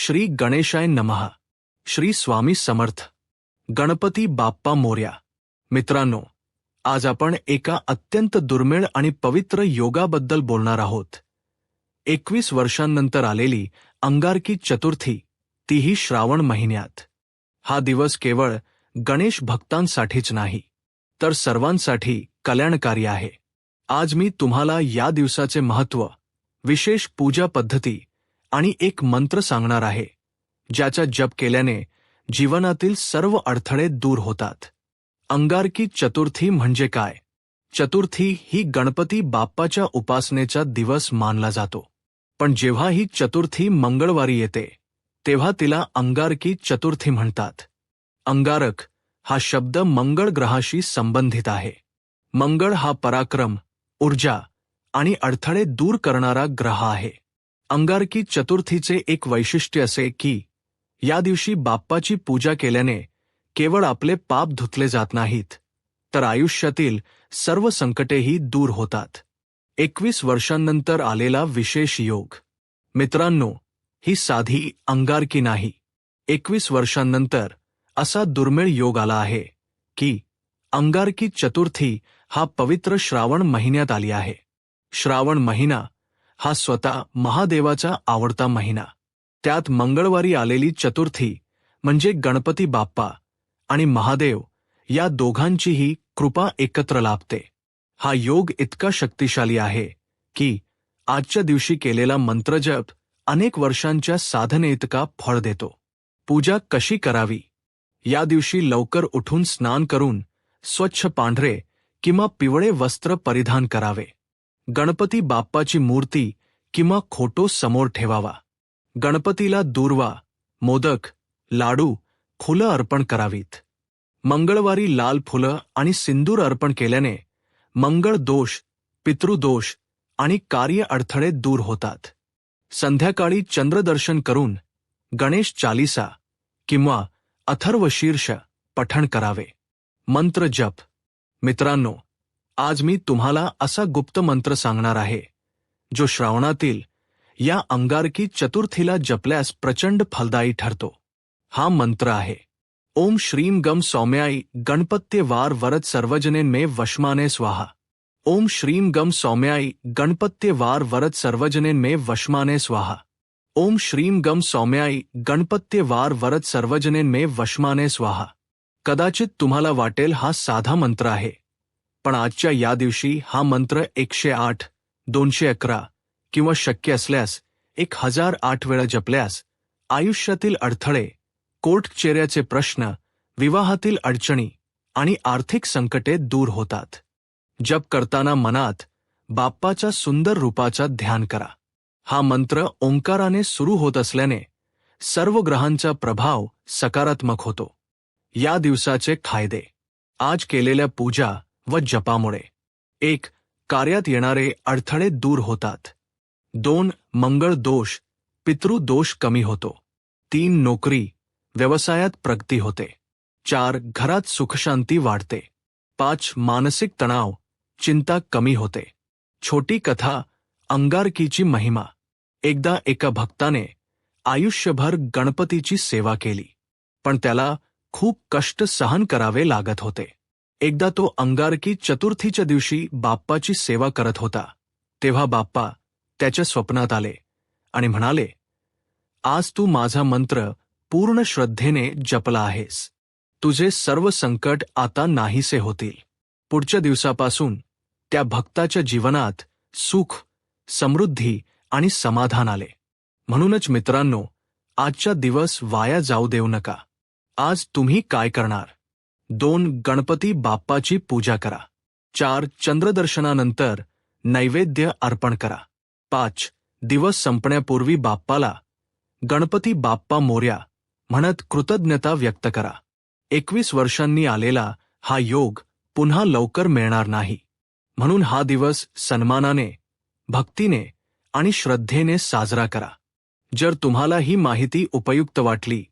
श्री गणेशाय नमः. श्री स्वामी समर्थ. गणपती बाप्पा मोर्या. मित्रांनो आज आपण एका अत्यंत दुर्मिळ आणि पवित्र योगाबद्दल बोलणार आहोत. एकवीस वर्षांनंतर आलेली अंगारकी चतुर्थी तीही श्रावण महिन्यात. हा दिवस केवळ गणेश भक्तांसाठीच नाही तर सर्वांसाठी कल्याणकारी आहे. आज मी तुम्हाला या दिवसाचे महत्त्व विशेष पूजा पद्धती आणि एक मंत्र सांगणार आहे ज्याचा जप केल्याने जीवनातील सर्व अडथळे दूर होतात. अंगारकी चतुर्थी म्हणजे काय? चतुर्थी ही गणपती बाप्पाच्या उपासनेचा दिवस मानला जातो. पण जेव्हा ही चतुर्थी मंगळवारी येते तेव्हा तिला अंगारकी चतुर्थी म्हणतात. अंगारक हा शब्द मंगळ ग्रहाशी संबंधित आहे. मंगळ हा पराक्रम ऊर्जा आणि अडथळे दूर करणारा ग्रह आहे. अंगारकी चतुर्थीचे एक वैशिष्ट्य असे की या दिवशी बाप्पाची पूजा केल्याने केवळ आपले पाप धुतले जात नाहीत तर आयुष्यातील सर्व संकटेही दूर होतात. एकवीस वर्षांनंतर आलेला विशेष योग. मित्रांनो ही साधी अंगारकी नाही. एकवीस वर्षांनंतर असा दुर्मिळ योग आला आहे की अंगारकी चतुर्थी हा पवित्र श्रावण महिन्यात आली आहे. श्रावण महिना हा स्वतः महादेवाचा आवडता महिना. त्यात मंगळवारी आलेली चतुर्थी म्हणजे गणपती बाप्पा आणि महादेव या दोघांचीही कृपा एकत्र लाभते. हा योग इतका शक्तिशाली आहे की आजच्या दिवशी केलेला मंत्रजप अनेक वर्षांच्या साधनेइतका फळ देतो. पूजा कशी करावी? या दिवशी लवकर उठून स्नान करून स्वच्छ पांढरे किंवा पिवळे वस्त्र परिधान करावे. गणपती बाप्पाची मूर्ती किंवा खोटो समोर ठेवावा. गणपतीला दूर्वा मोदक लाडू फुलं अर्पण करावीत. मंगळवारी लाल फुलं आणि सिंदूर अर्पण केल्याने मंगळ दोष पितृदोष आणि कार्य अडथळे दूर होतात. संध्याकाळी चंद्रदर्शन करून गणेश चालिसा किंवा अथर्वशीर्ष पठण करावे. मंत्र जप. मित्रांनो आज मी तुम्हाला असा गुप्त मंत्र सांगणार आहे, जो श्रावणातील या अंगारकी चतुर्थीला जपल्यास प्रचंड फलदायी ठरतो. हा मंत्र आहे. ओम श्रीम गम सौम्याई गणपत्य वार वरद सर्वजनेन मे वशमाने स्वाहा. ओम श्रीम गम सौम्याई गणपत्य वार वरद सर्वजनेन मे वशमाने स्वाहा. ओम श्रीम गम सौम्याई गणपत्य वार वरद सर्वजनेन मे वशमाने स्वाहा. कदाचित तुम्हाला वाटेल हा साधा मंत्र आहे. पण आजच्या या दिवशी हा मंत्र एकशे आठ दोनशे अकरा किंवा शक्य असल्यास एक हजार आठ वेळा जपल्यास आयुष्यातील अडथळे कोर्ट चेऱ्याचे प्रश्न विवाहातील अडचणी आणि आर्थिक संकटे दूर होतात. जप करताना मनात बाप्पाच्या सुंदर रूपाचा ध्यान करा. हा मंत्र ओंकाराने सुरू होत असल्याने सर्व ग्रहांचा प्रभाव सकारात्मक होतो. या दिवसाचे फायदे आज केलेल्या पूजा व जपामुळे. एक कार्यात येणारे अडथळे दूर होतात. दोन मंगळ दोष पितृदोष कमी होतो. तीन नोकरी व्यवसायात प्रगती होते. चार घरात सुखशांती वाढते. पाच मानसिक तणाव चिंता कमी होते. छोटी कथा अंगारकीची महिमा. एकदा एका भक्ताने आयुष्यभर गणपतीची सेवा केली. पण त्याला खूप कष्ट सहन करावे लागत होते. एकदा तो अंगारकी चतुर्थीच्या दिवशी बाप्पाची सेवा करत होता. तेव्हा बाप्पा त्याच्या स्वप्नात आले आणि म्हणाले आज तू माझा मंत्र पूर्ण श्रद्धेने जपला आहेस. तुझे सर्व संकट आता नाहीसे होतील. पुढच्या दिवसापासून त्या भक्ताच्या जीवनात सुख समृद्धी आणि समाधान आले. म्हणूनच मित्रांनो आजचा दिवस वाया जाऊ देऊ नका. आज तुम्ही काय करणार? दोन गणपती बाप्पाची पूजा करा. चार चंद्रदर्शनानंतर नैवेद्य अर्पण करा. पाच दिवस संपण्यापूर्वी बाप्पाला गणपती बाप्पा मोर्या म्हणत कृतज्ञता व्यक्त करा. एकवीस वर्षांनी आलेला हा योग पुन्हा लवकर मिळणार नाही. म्हणून हा दिवस सन्मानाने भक्तीने आणि श्रद्धेने साजरा करा. जर तुम्हाला ही माहिती उपयुक्त वाटली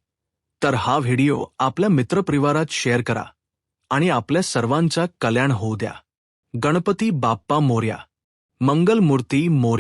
तर हा व्हिडिओ आपल्या मित्रपरिवारात शेअर करा आणि आपल्या सर्वांचा कल्याण होऊ द्या. गणपती बाप्पा मोर्या. मंगलमूर्ती मोर्या.